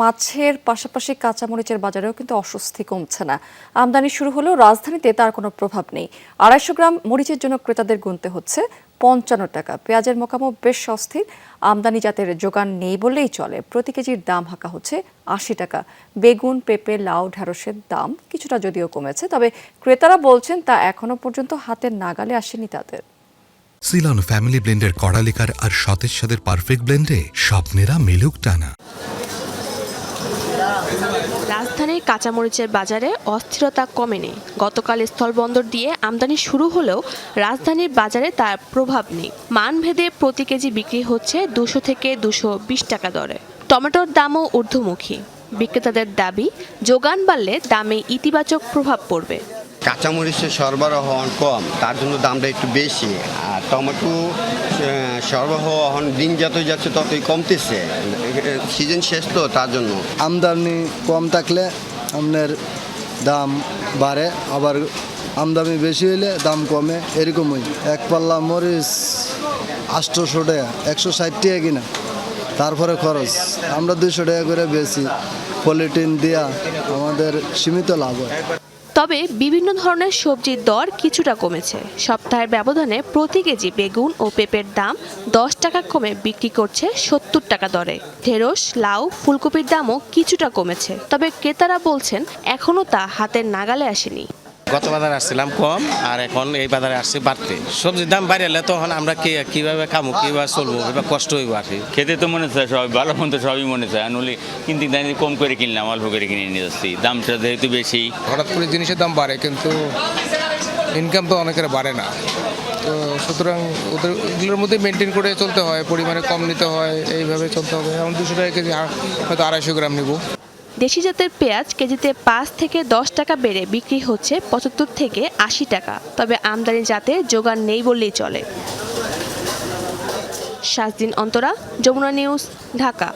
মাছের পাশাপাশি কাঁচামরিচের বাজারেও কিন্তু অস্বস্তি কমছে না। আমদানি শুরু হলেও রাজধানীতে তার কোনো প্রভাব নেই। আড়াইশো গ্রাম মরিচের জন্য ক্রেতাদের গুনতে হচ্ছে পঞ্চান্ন টাকা। পেঁয়াজের মোকামও বেশ অস্থির। আমদানি জাতের যোগান নেই বললেই চলে। প্রতি কেজির দাম হাঁকা হচ্ছে আশি টাকা। বেগুন, পেঁপে, লাউ ঢ্যাঁড়সের দাম কিছুটা যদিও কমেছে, তবে ক্রেতারা বলছেন তা এখনও পর্যন্ত হাতের নাগালে আসেনি তাদের। সিলন ফ্যামিলি ব্লেন্ডের কড়ালিকার আর সতেজ সাদের পারফেক্ট ব্লেন্ডে স্বপ্নেরা মিলুক টানা। রাজধানীর কাঁচামরিচের বাজারে অস্থিরতা কমেনি। গতকাল স্থলবন্দর দিয়ে আমদানি শুরু হলেও রাজধানীর বাজারে তার প্রভাব নেই। মানভেদে প্রতি কেজি বিক্রি হচ্ছে দুশো থেকে দুশো বিশ টাকা দরে। টমেটোর দামও ঊর্ধ্বমুখী। বিক্রেতাদের দাবি, যোগান বাড়লে দামে ইতিবাচক প্রভাব পড়বে। কাঁচামরিচের সরবরাহ কম, তার জন্য দামটা একটু বেশি। টমেটো সরবরাহ হন দিন যত যাচ্ছে, ততই কমতেছে। সিজন শেষ তো, তার জন্য। আমদানি কম থাকলে আপনার দাম বাড়ে, আবার আমদানি বেশি হইলে দাম কমে, এরকমই। এক পাল্লা মরিচ আটশোশো টাকা, একশো ষাট টাকা কিনা, তারপরে খরচ। আমরা দুশো টাকা করে বেশি পলিটিন দেয়া আমাদের সীমিত লাভ হয়। তবে বিভিন্ন ধরনের সবজির দর কিছুটা কমেছে। সপ্তাহের ব্যবধানে প্রতি কেজি বেগুন ও পেঁপের দাম দশ টাকা কমে বিক্রি করছে সত্তর টাকা দরে। ঢেঁড়স, লাউ, ফুলকপির দামও কিছুটা কমেছে। তবে ক্রেতারা বলছেন এখনও তা হাতের নাগালে আসেনি। গত বাজারে আসছিলাম কম আর এখন এই বাজারে আসছে বাড়তে। সবজির দাম বাড়লে তখন আমরা কি কীভাবে খামো কীভাবে চলবো এবার কষ্ট হইব আর কি। খেতে তো মনে চায় সবাই ভালো মন্দ সবই মনে চায়। নলে কিন্তু দাম কম করে কিনলাম অল্প করে কিনে নিয়ে যাচ্ছি। দামটা যেহেতু বেশি। হঠাৎ করে জিনিসের দাম বাড়ে কিন্তু ইনকাম তো অনেকের বাড়ে না। তো সুতরাং ওদের এগুলোর মধ্যে মেনটেন করে চলতে হয় পরিমাণে কম নিতে হয় এইভাবে চলতে হবে। এখন দুশো টাকা কেজি হয়তো আড়াইশো গ্রাম নিব। দেশি জাতের পেঁয়াজ কেজিতে পাঁচ থেকে দশ টাকা বেড়ে বিক্রি হচ্ছে পঁচাত্তর থেকে আশি টাকা। তবে আমদানি জাতের যোগান নেই বললেই চলে। সাত দিন অন্তরা, যমুনা নিউজ, ঢাকা।